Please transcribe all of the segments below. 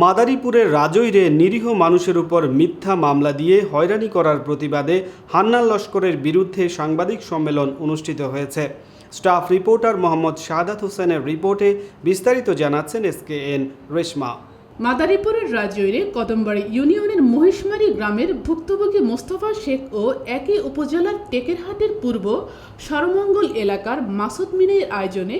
মাদারীপুরের রাজৈরে নিরীহ মানুষের উপর মিথ্যা মামলা দিয়ে হয়রানি করার প্রতিবাদে হান্নান লস্করের বিরুদ্ধে সাংবাদিক সম্মেলন অনুষ্ঠিত হয়েছে। স্টাফ রিপোর্টার মোহাম্মদ শাহাদাত হোসেনের রিপোর্টে বিস্তারিত জানাচ্ছেন এস কে এন রেশমা। মাদারীপুরের রাজৈরে কদমবাড়ি ইউনিয়নের মহিষমারি গ্রামের ভুক্তভোগী মোস্তফা শেখ ও একই উপজেলার টেকেরহাটের পূর্ব সরমঙ্গল এলাকার মাসুদ মিনের আয়োজনে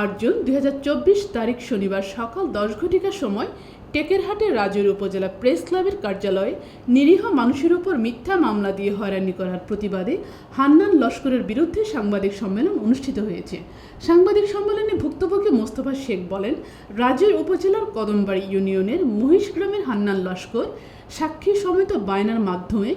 আট জুন দু হাজার চব্বিশ তারিখ শনিবার সকাল দশ ঘটিকার সময় টেকেরহাটের রাজৈর উপজেলা প্রেস ক্লাবের কার্যালয়ে নিরীহ মানুষের উপর মিথ্যা মামলা দিয়ে হয়রানি করার প্রতিবাদে হান্নান লস্করের বিরুদ্ধে সাংবাদিক সম্মেলন অনুষ্ঠিত হয়েছে। সাংবাদিক সম্মেলনে ভুক্তভোগী মোস্তফা শেখ বলেন, রাজৈর উপজেলার কদমবাড়ি ইউনিয়নের মহিষ গ্রামের হান্নান লস্কর সাক্ষী সমেত বায়নার মাধ্যমে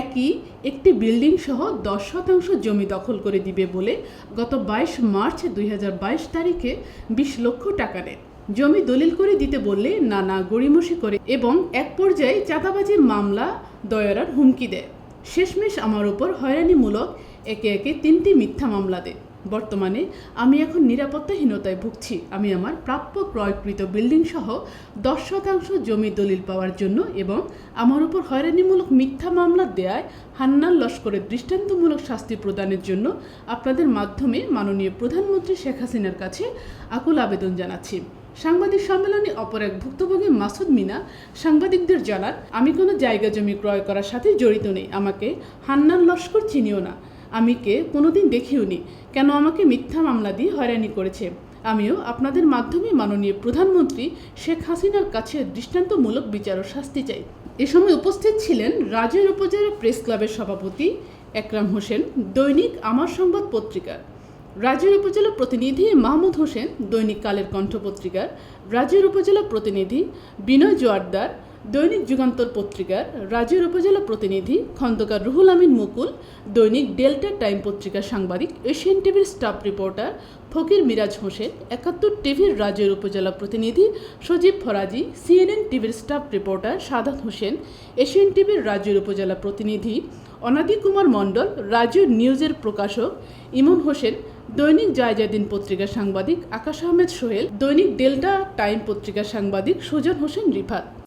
একই একটি বিল্ডিং সহ দশ শতাংশ জমি দখল করে দিবে বলে গত বাইশ মার্চ দুই হাজার বাইশ তারিখে বিশ লক্ষ টাকা নেয় জমি দলিল করে দিতে বললে নানা গড়িমসি করে এবং এক পর্যায়ে চাঁদাবাজির মামলা দয়ারার হুমকি দেয়। শেষমেশ আমার উপর হয়রানিমূলক একে একে তিনটি মিথ্যা মামলা দেয়। বর্তমানে আমি এখন নিরাপত্তাহীনতায় ভুগছি। আমি আমার প্রাপ্য ক্রয়কৃত বিল্ডিং সহ দশ শতাংশ জমি দলিল পাওয়ার জন্য এবং আমার উপর হয়রানিমূলক মিথ্যা মামলা দেয়ায় হান্নান লস্করের দৃষ্টান্তমূলক শাস্তি প্রদানের জন্য আপনাদের মাধ্যমে মাননীয় প্রধানমন্ত্রী শেখ হাসিনার কাছে আকুল আবেদন জানাচ্ছি। সাংবাদিক সম্মেলনে অপর এক ভুক্তভোগী মাসুদ মিনা সাংবাদিকদের জানান, আমি কোনো জায়গা জমি ক্রয় করার সাথে জড়িত নেই। আমাকে হান্নান লস্কর চিনিও না। আমি কে কোনোদিন দেখিওনি, কেন আমাকে মিথ্যা মামলা দিয়ে হয়রানি করেছে। আমিও আপনাদের মাধ্যমে মাননীয় প্রধানমন্ত্রী শেখ হাসিনার কাছে দৃষ্টান্তমূলক বিচার ও শাস্তি চাই। এ সময় উপস্থিত ছিলেন রাজৈর উপজেলা প্রেস ক্লাবের সভাপতি একরাম হোসেন, দৈনিক আমার সংবাদ পত্রিকার। রাজৈর উপজেলা প্রতিনিধি মাহমুদ হোসেন, দৈনিক কালের কণ্ঠ পত্রিকার। রাজৈর উপজেলা প্রতিনিধি বিনয় জোয়ারদার দৈনিক যুগান্তর পত্রিকার রাজৈর উপজেলা প্রতিনিধি খন্দকার রুহুল আমিন মুকুল, দৈনিক ডেল্টা টাইম পত্রিকার সাংবাদিক, এশিয়ান টিভির স্টাফ রিপোর্টার ফকির মিরাজ হোসেন, একাত্তর টিভির রাজৈর উপজেলা প্রতিনিধি সজীব ফরাজি, সিএনএন টিভির staff reporter Sadat Hossain, Asian টিভির রাজৈর উপজেলা প্রতিনিধি অনাদি কুমার মণ্ডল রাজৈর নিউজের প্রকাশক ইমন হোসেন, দৈনিক জায়জাদিন পত্রিকার সাংবাদিক আকাশ আহমেদ সোহেল, দৈনিক ডেল্টা টাইম পত্রিকার সাংবাদিক সুজন হোসেন রিফাত।